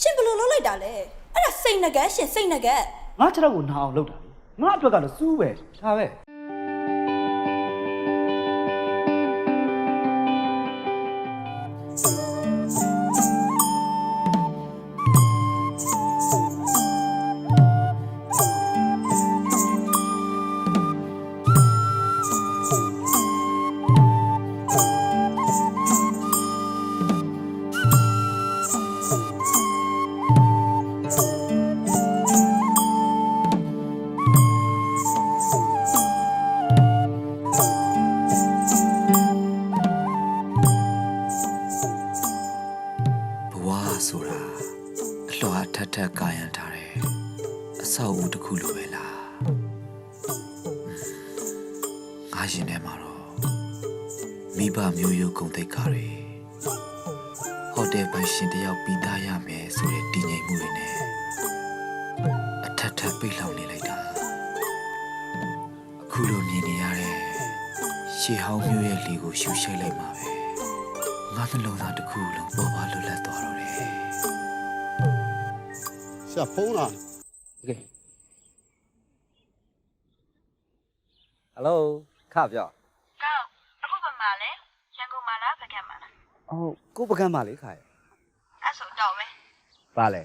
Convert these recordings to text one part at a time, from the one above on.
ရှင်ဘယ်လိုလုပ်လိုက်တာလဲအဲ့ဒါစိတ်ငကက်ရှင်စိတ်ငကက်ငါခြေထောက်ကိုနာအောင်လုပ်တာလေငါအတွက်ကတော့စူးပဲဒါပဲ ရဲ့လေကိုရှူရှိုက်လိုက်မှာပဲ ငါနှလုံးသားတစ်ခုလုံးပေါ်ပါလွတ်လပ်သွားတော့တယ် ဆရာဖုန်းလား โอเคဟယ်လိုခပြော ကောက်အခုဘယ်မှာလဲရန်ကုန်မှာလားဗကတ်မှာလား ဟုတ်ကိုပကံပါလေခါရ အဲ့ဆိုတော့မယ် ပါလေ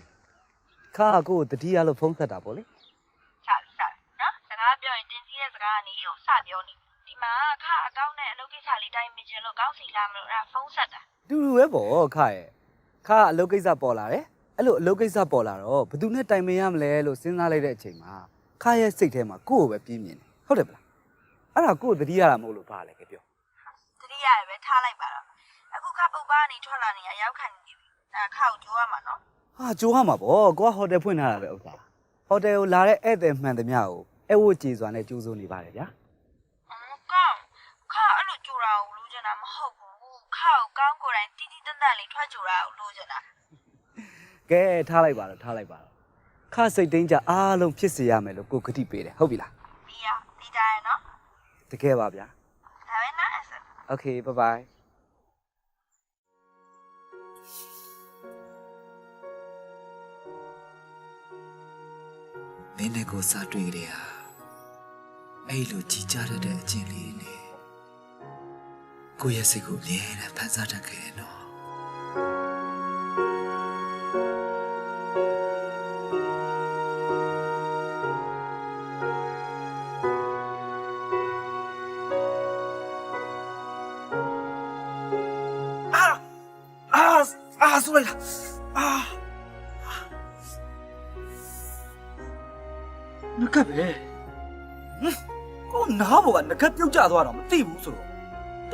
ခါကိုတတိယလို့ဖုန်းဆက်တာပေါ့လေ စပြီစပြီနော်စကားပြောရင်တင်းကြီးရဲ့စကားကနေကိုစပြောနေဒီ မှာခအကောင့်နဲ့အလုပ်ကိစ္စလေးတိုင်းမြင်ချင်လို့ကောင်းစီလာမလို့အဲ့ဒါဖုန်းဆက်တာတူတူပဲပေါ့ခါရခါအလုပ်ကိစ္စပေါ်လာတယ်အဲ့လိုအလုပ်ကိစ္စပေါ်လာတော့ဘယ်သူနဲ့တိုင်ပင်ရမလဲလို့စဉ်းစားလိုက်တဲ့အချိန်မှာခါရဲ့စိတ်ထဲမှာကိုယ့်ကိုပဲပြင်းမြင်တယ်ဟုတ်တယ်ပလားအဲ့ဒါကိုယ့်ကိုတတိယတာမဟုတ်လို့ပါလေကပြောတတိယရယ်ပဲထားလိုက်ပါတော့အခုခပုတ်ပါနေထွက်လာနေရရောက်ခံနေပြီအဲ့ခကိုကြိုးရမှာနော်ဟာကြိုးရမှာပေါ့ကိုကဟိုတယ်ဖွင့်ထားတာပဲဥစ္စာဟိုတယ်ကိုလာတဲ့ဧည့်သည်မှန်သမျှကိုအဲဝတ်ကြည်စွာနဲ့ကြိုးစိုးနေပါတယ်ဗျာအင်းကောက် ခါအဲ့လိုကြိုတာကိုလိုချင်တာမဟုတ်ဘူးခါကိုကောင်းကိုယ်တိုင်တီးတီးတန့်တန့်လေးထွက်ကြိုတာကိုလိုချင်တာကဲထားလိုက်ပါတော့ထားလိုက်ပါတော့ခါစိတ်တင်းကြအားလုံးဖြစ်စေရမယ်လို့ကိုကတိပေးတယ်ဟုတ်ပြီလားဒီရဒီကြရနော်တကယ်ပါဗျာဒါပဲနော်အဆင် Okay bye bye မင်းနဲ့ကိုစားတွေ့ကြတဲ့ဟာအဲ့လိုကြည်ကြတတ်တဲ့အချင်းလေးနဲ့ ကိုယ့်ရဲ့စိတ်ကိုအမြဲတမ်းဖန်ဆားတတ်ခဲ့တယ်နော်အာအာအာဆိုလိုက်လားအာနကပ်ပဲဟမ်ကိုနားဘောကနကပ်ပြုတ်ကျသွားတော့မသိဘူးဆိုတော့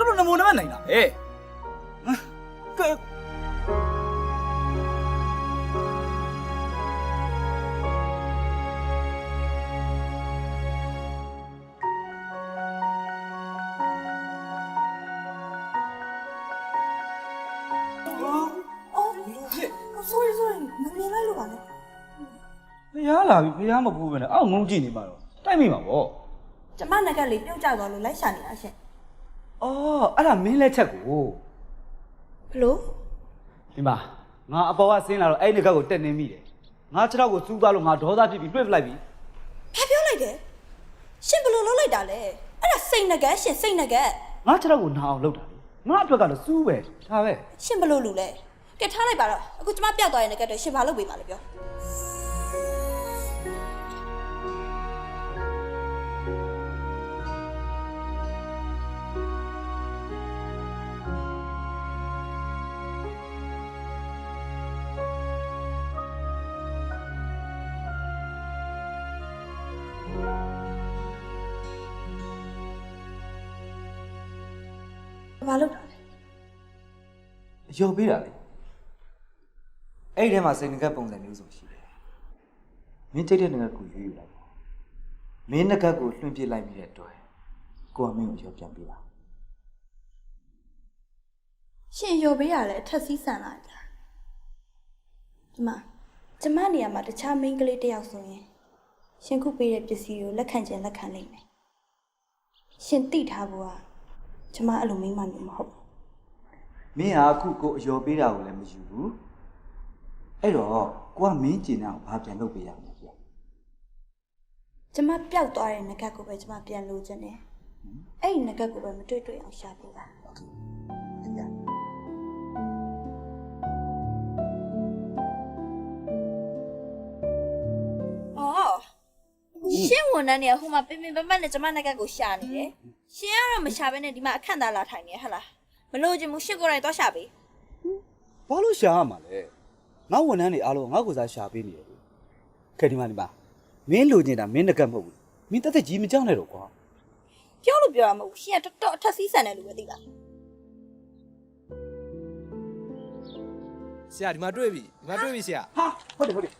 တော်တော်နမိုးနမနိုင်တာပဲဟမ်ကဲအော် sorry sorry မမြင်လိုက်လို့ပါလေဖျားလာပြီဖျားမပူးပဲနဲ့အောက်ငုံကြည့်နေမှာတော့တိုက်မိမှာပေါ့ကျမငကက်လေးပြုတ်ကျသွားလို့လိုက်ရှာနေတာရှင် အော်အဲ့ဒါမင်းလက်ချက်ကိုဘလို့ဒီမှာငါအပေါ်ကဆင်းလာတော့အဲ့ဒီကတ်ကိုတက်နေမိတယ်ငါခြေထောက်ကိုစူးသွားလို့ငါဒေါသဖြစ်ပြီးလွှင့်ပလိုက်ပြီဘာပြောလိုက်တယ်ရှင်ဘယ်လိုလုပ်လိုက်တာလဲအဲ့ဒါစိတ်ငကက်ရှင်စိတ်ငကက်ငါခြေထောက်ကိုနာအောင်လုပ်တာလေငါအတွက်ကတော့စူးပဲဒါပဲရှင်ဘယ်လိုလူလဲကဲထားလိုက်ပါတော့အခုကျမပြောက်သွားရင်ငကက်တော့ရှင်ဘာလုပ်ပေးမှာလဲပြော ဘာလုပ်တာလဲအယော်ပေးတာလေအဲ့ဒီထဲမှာစိတ်ငကက်ပုံစံမျိုးဆိုရှိတယ်မင်းကြိတ်တဲ့ငကက်ကိုရွေးယူလိုက်ပေါ့မင်းငကက်ကိုလွှင့်ပစ်လိုက်ပြီးတဲ့အတွက်ကိုကမင်းကိုအယော်ပြန်ပေးတာရှင်ရော်ပေးရလဲအထက်စီးဆန်လာကြဒီမှာကျမနေရာမှာတခြားမိန်းကလေးတစ်ယောက်ဆိုရင်ရှင်ခုပေးတဲ့ပစ္စည်းကိုလက်ခံခြင်းလက်ခံနိုင်မယ်ရှင်တိထားဖို့က ကျမအဲ့လိုမိန်းမမျိုးမဟုတ်ဘူး မင်းဟာအခုကိုအယော်ပေးတာကိုလည်းမယူဘူး အဲ့တော့ကိုကမင်းကျင်တဲ့အောင်ဘာပြန်လုပ်ပေးရမလဲဗျ ကျမပျောက်သွားတဲ့ငကတ်ကိုပဲကျမပြန်လိုချင်တယ်အဲ့ဒီငကတ်ကိုပဲမတွေ့တွေ့အောင်ရှာပေးပါ โอเคအဲ့ဒါ အော်ရှင်းဝန်ထမ်းတွေကဟိုမှာပင်ပင်ပန်းပန်းနဲ့ကျမငကတ်ကိုရှာနေတယ် ရှင်းကတော့မရှာဘဲနဲ့ဒီမှာအခန့်သားလာထိုင်နေဟဟလားမလို့ချင်ဘူးရှင်းကိုယ်တိုင်သွားရှာပေးဘာလို့ရှာရမှာလဲငါဝန်ထမ်းတွေအားလုံးငါ့ကိုစားရှာပေးနေတယ်ခဲဒီမှာဒီမှာမင်းလိုချင်တာမင်းတကတ်မဟုတ်ဘူးမင်းတက်တက်ကြီးမကြောက်နဲ့တော့ကွာပြောလို့ပြောရမဟုတ်ဘူးရှင်းကတော်တော်အထက်စီးဆန်တယ်လို့ပဲသိလားဆရာဒီမှာတွေ့ပြီဒီမှာတွေ့ပြီဆရာဟာဟုတ်တယ်ဟုတ်တယ်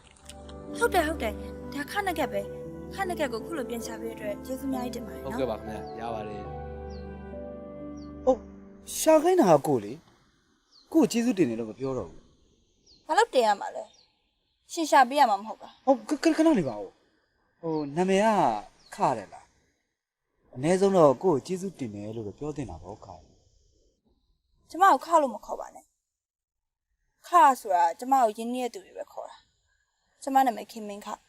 ဟုတ်တယ်ဟုတ်တယ်ဒါခနကက်ပဲ ခနကက်ကိုခုလိုပြန်ချပေးရတဲ့အတွက်ကျေးဇူးအများကြီးတင်ပါတယ်ဟုတ်နော် ကဲ့ပါခင်ဗျာရပါတယ်ဟုတ်ရှာခိုင်းတာကကိုလေကိုကိုကျေးဇူးတင်တယ်လို့မပြောတော့ဘူးဘာလို့တင်ရမှာလဲရှင်းရှာပေးရမှာမဟုတ်ပါဟုတ်ခခခဏလေးပါဦးဟိုနာမည်ကခရတယ်လားအ ਨੇ ဆုံးတော့ကိုကိုကျေးဇူးတင်တယ်လို့ပဲပြောတင်တာပေါ့ခရကျမကိုခါလို့မခေါ်ပါနဲ့ခါဆိုတာကျမကိုရင်းနှီးတဲ့သူတွေပဲခေါ်တာကျမနာမည်ခင်မင်းခဟုတ်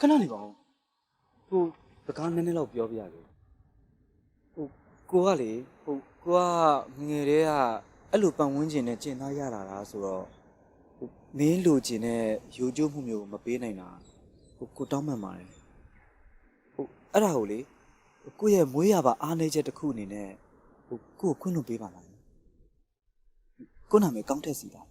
ခဏလေးပါဦးဟိုစကားနည်းနည်းတော့ပြောပြရလေဟိုကိုကလေဟိုကိုကငယ်တည်းကအဲ့လိုပတ်ဝန်းကျင်နဲ့ကျင်သားရတာလားဆိုတော့ဟိုမင်းလိုချင်တဲ့ရိုးကျိုးမှုမျိုးမပေးနိုင်တာဟိုကိုတောင်းမှန်ပါတယ်ဟိုအဲ့ဒါကိုလေကိုရဲ့မွေးရပါအားနေချက်တစ်ခုအနေနဲ့ဟိုကိုကိုခွင့်လွှတ်ပေးပါလားကိုနာမည်ကောင်းထက်စီတာ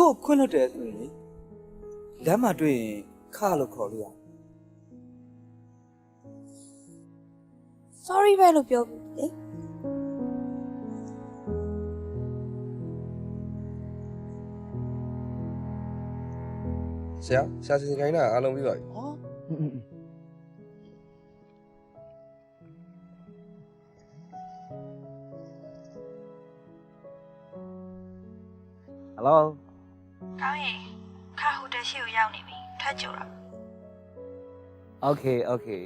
ကိုခွင့်လွှတ်တယ်ဆိုရင်လေလမ်းမှာတွေ့ရင်ခါလို့ခေါ်လို့ရ sorry ပဲလို့ပြောပြီလေဆရာဆရာစီစဉ်ခိုင်းတာအားလုံးပြီးပါပြီဟောဟယ်လို ။ကောင်းရင်ခါဟိုတယ်ရှိကိုရောက်နေပြီ။ထပ်ကြိုတော့။ Okay okay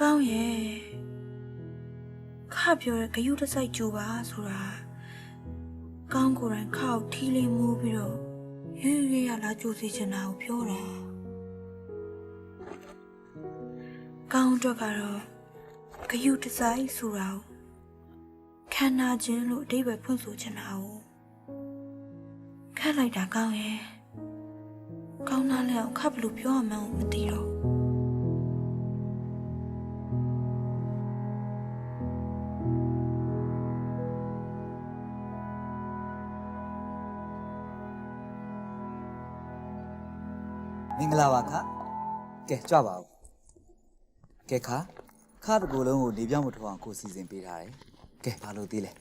ကောင်းရဲ့ခပြောတဲ့ဂယုတစိုက်ကြိုပါဆိုတာကောင်းကိုယ်တိုင်ခောက်ထီးလေးမူးပြီးတော့ ရွရွရရလာကြိုစီချင်တာကိုပြောတာကောင်းအတွက်ကတော့ဂယုတစိုက်ဆိုတာကိုခန္ဓာချင်းလို့အဓိပ္ပာယ်ဖွင့်ဆိုချင်တာကိုခက်လိုက်တာကောင်းရဲ့ကောင်းသားလည်းအောင်ခပ်ဘယ်လို့ပြောရမှန်းကိုမသိတော့ ဂလာပါခကဲကြွပါဦးကဲခခတကူလုံးကိုနေပြောင်းမထောအောင်ကိုစီစဉ်ပေးထားတယ်ကဲဘာလို့သေးလဲ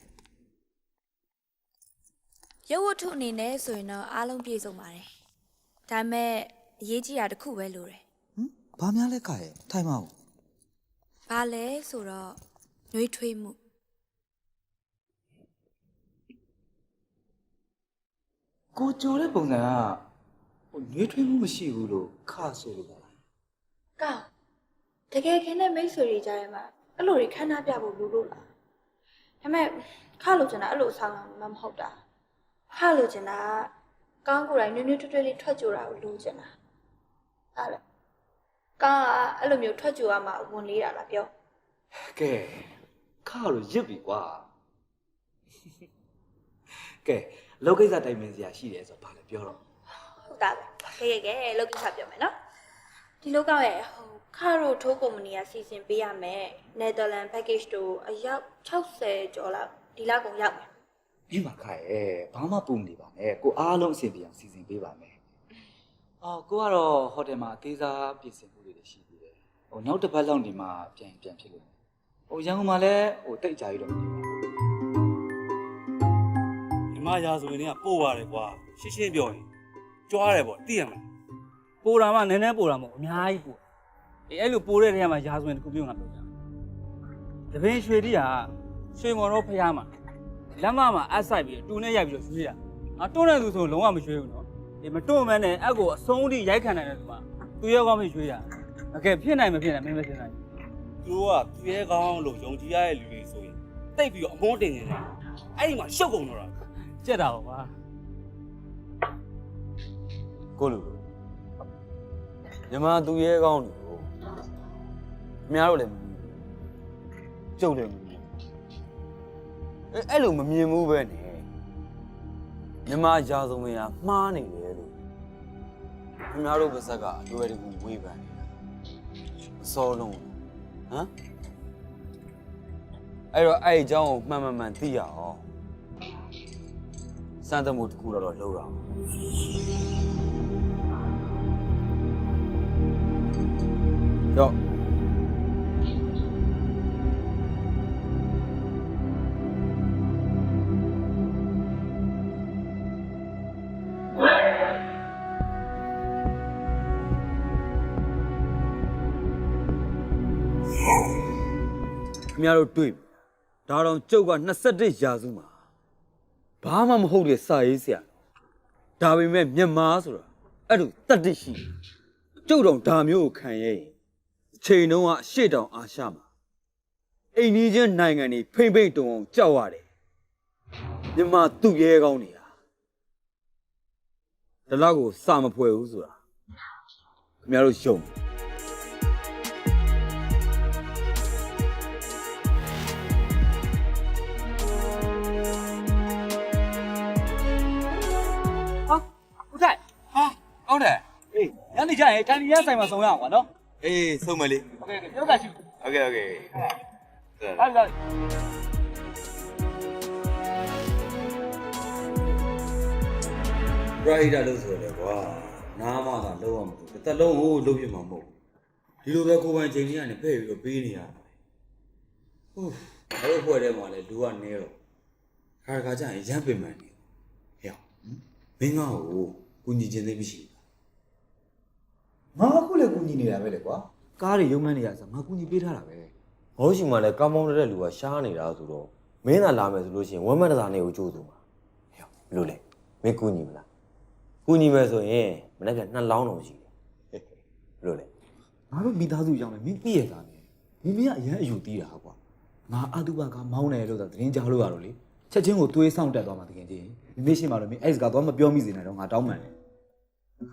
ရုပ်ဝတ္ထုအနေနဲ့ဆိုရင်တော့အားလုံးပြည့်စုံပါတယ်။ဒါပေမဲ့အရေးကြီးတာတစ်ခုပဲလိုတယ်ဟမ်ဘာများလဲခရဲ့ထိုင်မအောင်။ဘာလဲဆိုတော့နှွေးထွေးမှုကိုကြိုတဲ့ပုံစံက ဟိုနှွေးထွေးမှုမရှိဘူးလို့ခါဆိုလို့ပါလား။ကောင်းတကယ်ခင်တဲ့မိတ်ဆွေတွေကြားထဲမှာအဲ့လိုတွေခန်းနာပြဖို့လိုလို့လား။ဒါပေမဲ့ခါလို့ကျင်တာအဲ့လိုအဆောင်အောင်မှမဟုတ်တာ။ခါလို့ကျင်တာကကောင်းကိုယ်တိုင်နွေးနွေးထွေးထွေးလေးထွက်ကြတာကိုလိုချင်တာ။အဲ့လေကောင်းကအဲ့လိုမျိုးထွက်ကြရမှဝင်လေးတာလားပြောကဲခါလို့ရစ်ပြီကွာကဲလောကိစ္စတိုင်ပင်စရာရှိတယ်ဆိုတော့ဘာလဲပြောတော့ ဟုတ်တာပဲခဲခဲခဲလောက်ကိစ္စပြောမယ်နော်ဒီလောကောက်ရဲ့ဟိုခါရိုထိုးကုမ္ပဏီကစီစဉ်ပေးရမယ်နယ်သာလန် package တို့အယောက်60ကျော်လောက်ဒီလောက်ကုန်ရောက်မယ်ပြီးပါခါရဲ့ဘာမှပူမနေပါနဲ့ကိုအားလုံးအဆင်ပြေအောင်စီစဉ်ပေးပါမယ်အော်ကိုကတော့ဟိုတယ်မှာအသေးစားပြင်ဆင်မှုတွေလည်းရှိသေးတယ်ဟိုနောက်တစ်ပတ်လောက်နေမှပြန်ပြန်ဖြစ်လို့ဟိုရန်ကုန်မှာလည်းဟိုတိတ်ကြကြီးတော့မနေပါဘူးဒီမရာဆိုရင်ကပို့ရတယ်ကွာရှင်းရှင်းပြောရင် ကြွားတယ်ပေါ့သိရမလားပိုတာမှနည်းနည်းပိုတာမဟုတ်အများကြီးပိုအေးအဲ့လိုပိုတဲ့နေရာမှာရာဇဝင်တစ်ခုမျိုးငါပြောကြတပင်းရွှေတိကရွှေမော်တော့ဖျားမှာလက်မမှာအပ်ဆိုင်ပြီးတူနဲ့ရိုက်ပြီးတော့ရွှေတာငါတွန်းတဲ့သူဆိုလုံးဝမရွှေဘူးနော်ဒီမတွန်းမနဲ့အက်ကိုအဆုံးထိရိုက်ခံနိုင်တဲ့သူကသူရဲ့ကောင်းမရွှေတာအကယ်ဖြစ်နိုင်မဖြစ်နိုင်မင်းမသိနိုင်သူတို့ကသူရဲကောင်းလို့ယုံကြည်ရတဲ့လူတွေဆိုရင်တိတ်ပြီးတော့အမောတင်နေတယ်အဲ့ဒီမှာရှုပ်ကုန်တော့တာကြက်တာပါကွာ ကိုလူမြန်မာသူရဲကောင်းတွေကိုအများတို့လည်းမမြင်ဘူးကျုပ်လည်းမမြင်ဘူးအဲအဲ့လိုမမြင်ဘူးပဲနဲ့မြန်မာရာဇဝင်ကမှားနေတယ်လို့အများတို့ပါဇက်ကအလွယ်တကူဝေးပန်းနေတာအစောလုံးဟမ်အဲ့တော့အဲ့ဒီအကြောင်းကိုမှန်မှန်မှန်သိရအောင်စမ်းသမှုတစ်ခုတော့တော့လုပ်ရအောင် ရော့ခင်ဗျားတို့တွေ့ပြီဒါတော့ကျုပ်က21ရာစုမှာဘာမှမဟုတ်တဲ့စာရေးဆရာဒါပေမဲ့မြန်မာဆိုတာအဲ့လိုတတ်တရှိတယ်ကျုပ်တော့ဒါမျိုးကိုခံရရင်အ ချိန်တုန်းကအရှေ့တောင်အာရှမှာအိမ်ကြီးချင်းနိုင်ငံတွေဖိမ့်ဖိမ့်တုံအောင်ကြောက်ရတယ်မြန်မာသူ့ရဲကောင်းနေတာဒါလောက်ကိုစာမဖွဲဘူးဆိုတာခင်ဗျားတို့ယုံဦးထိုက်ဟုတ်တယ်အေးညနေကျရင်တန်လီရဆိုင်မှာဆုံရအောင်ကွာနော် အေးဆုံးမလေးဟုတ်ကဲ့ရုပ်ကရှိဟုတ်ကဲ့ဟုတ်ကဲ့ဟုတ်ကဲ့ရိုက်တာလို့ဆိုရတယ်ကွာနားမသာလုံးဝမလို့တစ်သက်လုံးဟိုးလုံးပြမှာမဟုတ်ဒီလိုပဲကိုယ်ပိုင်ချိန်ကြီးကနေဖဲ့ပြီးတော့ပေးနေရတာဟုတ်ငါတို့ဖွဲ့ထဲမှာလည်းလူကနေတော့ခါခါကျရင်ရပ်ပင်မှန်နေဟဲ့မင်းငါ့ကိုကိုညီချင်းသိမရှိဘူး ငါအခုလည်းကူညီနေတာပဲလေကွာကားတွေရုံမှန်းနေရဆိုငါကူညီပေးထားတာပဲငေါရှိမှလည်းကောင်းမောင်းတဲ့လူကရှားနေတာဆိုတော့မင်းသာလာမယ်ဆိုလို့ရှိရင်ဝမ်းမတစာနေကိုကြိုးစုမှာဟဲ့ဘယ်လိုလဲမင်းကူညီမလားကူညီမယ်ဆိုရင်မနေ့ကနှစ်လောင်းတော့ရှိတယ်ဟဲ့ဘယ်လိုလဲငါတို့မိသားစုကြောင့်လည်းမင်းပြည့်ရတာနဲ့မင်းမင်းကအရန်အယူတီးတာကွာငါအတုပကမောင်းတယ်လို့သာသတင်းကြားလို့ရတော့လေချက်ချင်းကိုသွေးဆောင်တက်သွားမှာတကယ်ကြီးမင်းမရှိမှတော့မင်းအဲ့စကားတော့မပြောမိစေနဲ့တော့ငါတောင်းပန်တယ်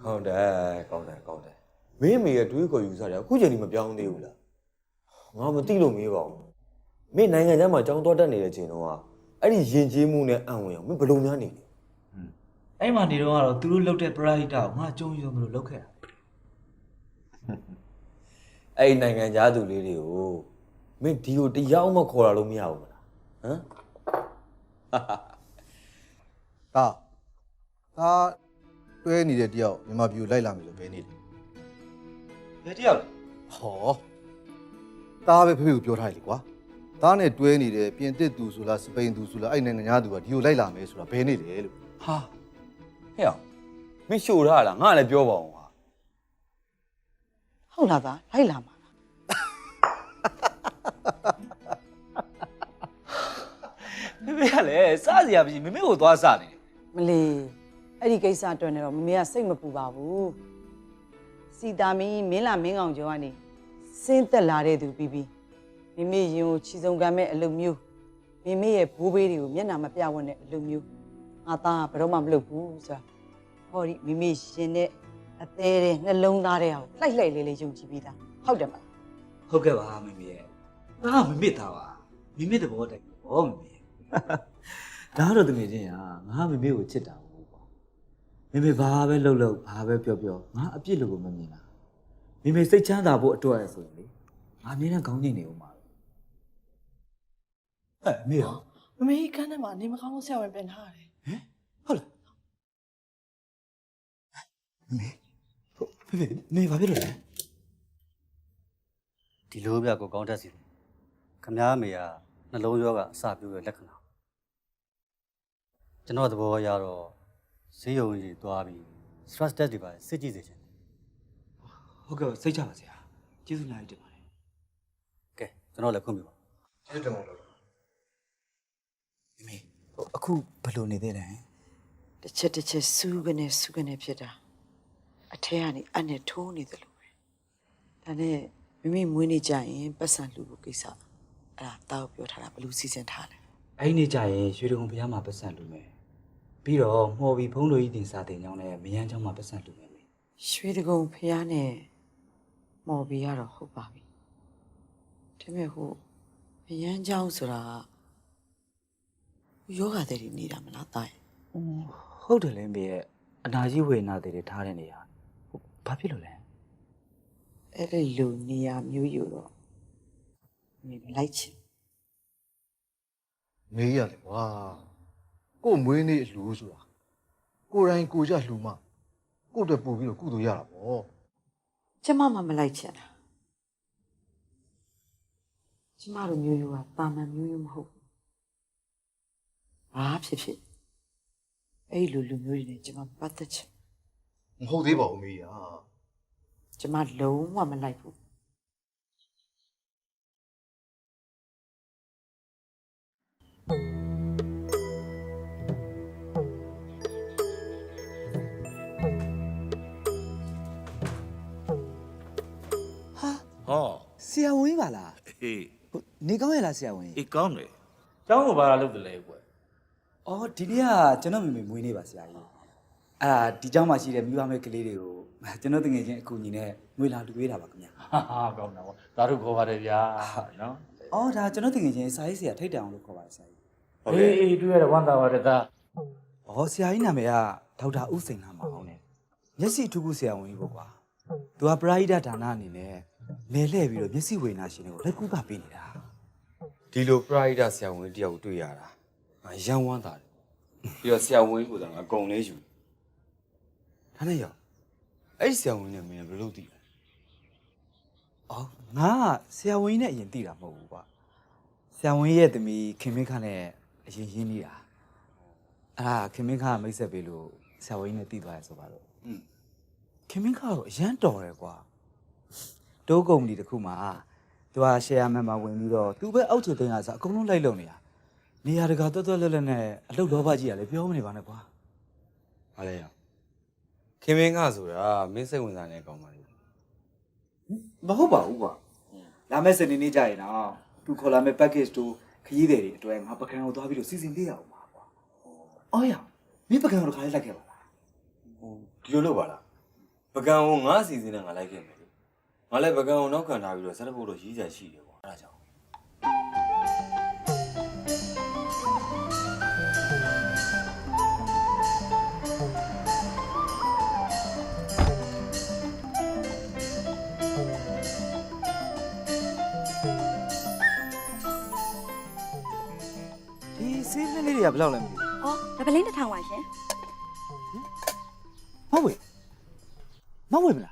ဟုတ်တယ်ကောင်းတယ်ကောင်းတယ် မင်းအမေရဲ့တွေးခေါ်ယူစားတယ်အခုချိန်ကြီးမပြောင်းသေးဘူးလားငါမသိလို့မေးပါဘူးမင်းနိုင်ငံခြားမှာကြောင်းတော်တက်နေတဲ့ချိန်တော့အဲ့ဒီယဉ်ကျေးမှုနဲ့အံဝင်အောင်မင်းဘယ်လိုများနေလဲအဲ့မှာနေတော့ကတော့သူတို့လုတ်တဲ့ပရိုက်တာကိုငါကြုံရုံလို့လုတ်ခဲ့တာအဲ့ဒီနိုင်ငံခြားသူလေးတွေကိုမင်းဒီကိုတရားမှခေါ်လာလို့မရဘူးမလားဟမ်ဒါဒါတွဲနေတဲ့တယောက်မြန်မာပြည်ကိုလိုက်လာမယ်လို့ပဲနေတယ် ဘယ်တယောက်လဲဟောဒါပဲဖေဖေကိုပြောထားတယ်လေကွာဒါနဲ့တွဲနေတဲ့ပြင်တစ်သူဆိုလားစပိန်သူဆိုလားအဲ့နိုင်ငံသားသူကဒီကိုလိုက်လာမယ်ဆိုတာဘယ်နေလဲလို့ဟာဟဲ့အောင်မင်းရှို့ထားလားငါလည်းပြောပါအောင်ဟာဟုတ်လားသားလိုက်လာမှာဖေဖေကလည်းစားစရာမရှိမမေကိုသွားစားနေတယ်မလီအဲ့ဒီကိစ္စအတွက်နဲ့တော့မမေကစိတ်မပူပါဘူး စီတာမင်းမင်းလာမင်းကောင်ကျော်ကနေစင်းသက်လာတဲ့သူပြီးပြီးမိမေရင်ကိုချီစုံကမ်းမဲ့အလုပ်မျိုးမိမေရဲ့ဘိုးဘေးတွေကိုမျက်နှာမပြဝတ်တဲ့အလုပ်မျိုးငါသားကဘယ်တော့မှမလုပ်ဘူးဆိုတာဟောဒီမိမေရှင်တဲ့အသေးတဲ့နှလုံးသားတဲ့ဟာကိုလှိုက်လှိုက်လေးလေးယုံကြည်ပြီးသားဟုတ်တယ်မလားဟုတ်ကဲ့ပါမမေရဲ့ငါကမမစ်တာပါမမစ်တဲ့ဘောတိုက်ဘောမမေဒါကတော့တကယ်ချင်းอ่ะငါမမေကိုချစ်တာဘူးကွာ မမေဘာပဲလှုပ်လှုပ်ဘာပဲပြောပြောငါအပြစ်လို့ကိုမမြင်တာမမေစိတ်ချမ်းသာဖို့အတွက်ဆိုရင်လေငါအမြဲတမ်းကောင်းနေနေဦးမှာဟဲ့မေရောမမေကန်းထဲမှာနေမကောင်းလို့ဆရာဝန်ပြန်ထားရတယ်ဟုတ်လားမေဟုတ်ဖေဖေမေဘာဖြစ်လို့လဲဒီလိုပြကိုကောင်းတတ်စီတယ်ခမားအမေကနှလုံးရောဂါအစပြုရဲ့လက္ခဏာကျွန်တော်သဘောရတော့ ဈေးရုံကြီးသွားပြီး stress test တွေပါစစ်ကြည့်စေချင်တယ်ဟုတ်ကဲ့စိတ်ချပါဆရာကျေးဇူးအများကြီးတင်ပါတယ်ကဲကျွန်တော်လည်းခွင့်ပြုပါကျေးဇူးတင်ပါတယ်မိမိဟိုအခုဘယ်လိုနေသေးလဲတစ်ချက်တစ်ချက်စူးကနေစူးကနေဖြစ်တာအထက်ကနေအနဲ့ထိုးနေတယ်လို့ပဲဒါနဲ့မိမိမွေးနေကြရင်ပတ်စံလူဖို့ကိစ္စအဲ့ဒါတောက်ပြောထားတာဘယ်လိုစီစဉ်ထားလဲအဲ့ဒီနေ့ကျရင်ရွှေတုံဘုရားမှာပတ်စံလူမယ် ပြီးတော့မှော်ပြီးဖုံးလို့ဤတင်စာတင်ကြောင်းနဲ့မယန်းချောင်းမှာပတ်စံလူမယ်မိရွှေတကုံဖះနဲ့မော်ဘီကတော့ဟုတ်ပါပြီဒါပေမဲ့ဟိုမယန်းချောင်းဆိုတာယောဂတဲ့တွေနေတာမလားတာရဲ့ဟုတ်တယ်လေမေရဲ့အနာကြီးဝေနာတွေထားတဲ့နေရာဟိုဘာဖြစ်လို့လဲအဲ့ဒီလူနေရာမျိုးယူတော့မင်းလိုက်ချင်မေးရတယ်ကွာ ကို့မွေးနေ့အလူဆိုတာကိုယ်တိုင်ကိုကြလှူမကို့အတွက်ပို့ပြီးတော့ကုသိုလ်ရတာပေါ့ကျမမှမလိုက်ချင်တာကျမတို့မျိုးယူကပါမန်မျိုးယူမဟုတ်ဘူးဘာဖြစ်ဖြစ်အဲ့ဒီလူလူမျိုးတွေနဲ့ကျမပတ်သက်ချင်မဟုတ်သေးပါဘူးမေးရကျမလုံးဝမလိုက်ဘူး ဆရာဝန်ကြီးပါလား ဟေး ဟိုနေကောင်းရဲ့လားဆရာဝန်ကြီး အေးကောင်းတယ်ကျောင်းကိုဘာလာလုပ်တယ်လဲကွယ် အော်ဒီနေ့ကကျွန်တော်မိမိမွေးနေပါဆရာကြီးအဲ့ဒါဒီเจ้าမှာရှိတဲ့မိဘမဲ့ကလေးတွေကိုကျွန်တော်တငယ်ချင်းအကူညီနဲ့ငွေလာလူပေးတာပါခင်ဗျာ ဟာဟာကောင်းတာပေါ့ဒါတို့ခေါ်ပါတယ်ဗျာနော် အော်ဒါကျွန်တော်တငယ်ချင်းစာရေးဆရာထိတ်တံအောင်လို့ခေါ်ပါတယ်ဆရာကြီး ဟုတ်ကဲ့အေးတွေ့ရတဲ့ဝမ်းသာပါတယ်သား အော်ဆရာကြီးနာမည်ကဒေါက်တာဦးစိန်လာမအောင်နဲ့မျက်စိထူးခုဆရာဝန်ကြီးပေါ့ကွာသူကပရာဟိတဒါနအနေနဲ့ လဲလှည့်ပြီးတော့မျက်စိဝေနာရှင်တွေကိုလက်ကူကပေးနေတာဒီလိုပရိုက်တာဆရာဝန်တယောက်တွေ့ရတာငါရမ်းဝမ်းသာတယ်ပြီးတော့ဆရာဝန်ကိုယ်တိုင်အကုန်လေးယူဒါနဲ့ရောအဲ့ဒီဆရာဝန်နဲ့မင်းဘယ်လိုလုပ်သိလဲအော်ငါကဆရာဝန်ကြီးနဲ့အရင်သိတာမဟုတ်ဘူးကွာဆရာဝန်ကြီးရဲ့သမီးခင်မင်းခန့်နဲ့အရင်ရင်းနေတာအဲ့ဒါခင်မင်းခန့်ကမိတ်ဆက်ပေးလို့ဆရာဝန်ကြီးနဲ့သိသွားရဆိုပါတော့อืมခင်မင်းခန့်ကတော့အရန်တော်တယ်ကွာ တိုးကုမ္ပဏီတစ်ခုမှာသူက share member ဝင်ပြီးတော့သူပဲအောက်ခြေသိန်းကစားအကုန်လုံးလိုက်လုံနေတာနေရာတကာတွတ်တွတ်လွတ်လွတ်နဲ့အလုပ်လောဘကြီးကလည်းပြောမနေပါနဲ့ကွာဟာလဲရခင်မင်းကဆိုတာမင်းစိတ်ဝင်စားနေကောင်းပါလေမဟုတ်ပါဘူးကွာလာမယ့်စနေနေ့ကျရင်တော့သူခေါ်လာမယ့် package တို့ခရီးသည်တွေအတွက်ငါပကံကိုသွားပြီးတော့စီစဉ်ပေးရအောင်ပါကွာအော်ရမင်းပကံကိုတစ်ခါလေးလိုက်ခဲ့ပါလားဟိုဒီလိုလုပ်ပါလားပကံကိုငါအစီအစဉ်နဲ့ငါလိုက်ခဲ့မယ်လေ ငါလည်းပကံကိုနောက်ခံထားပြီးတော့ဆက်ဖို့တော့ရည်စရာရှိတယ်ကွာအဲ့ဒါကြောင့်ဒီစီးလေးလေးတွေကဘယ်လောက်လဲမသိ။အော်ဒါပလင်းတစ်ထောင်ပါရှင်ဘူးမဟုတ်ဝေမဟုတ်ဝေမလား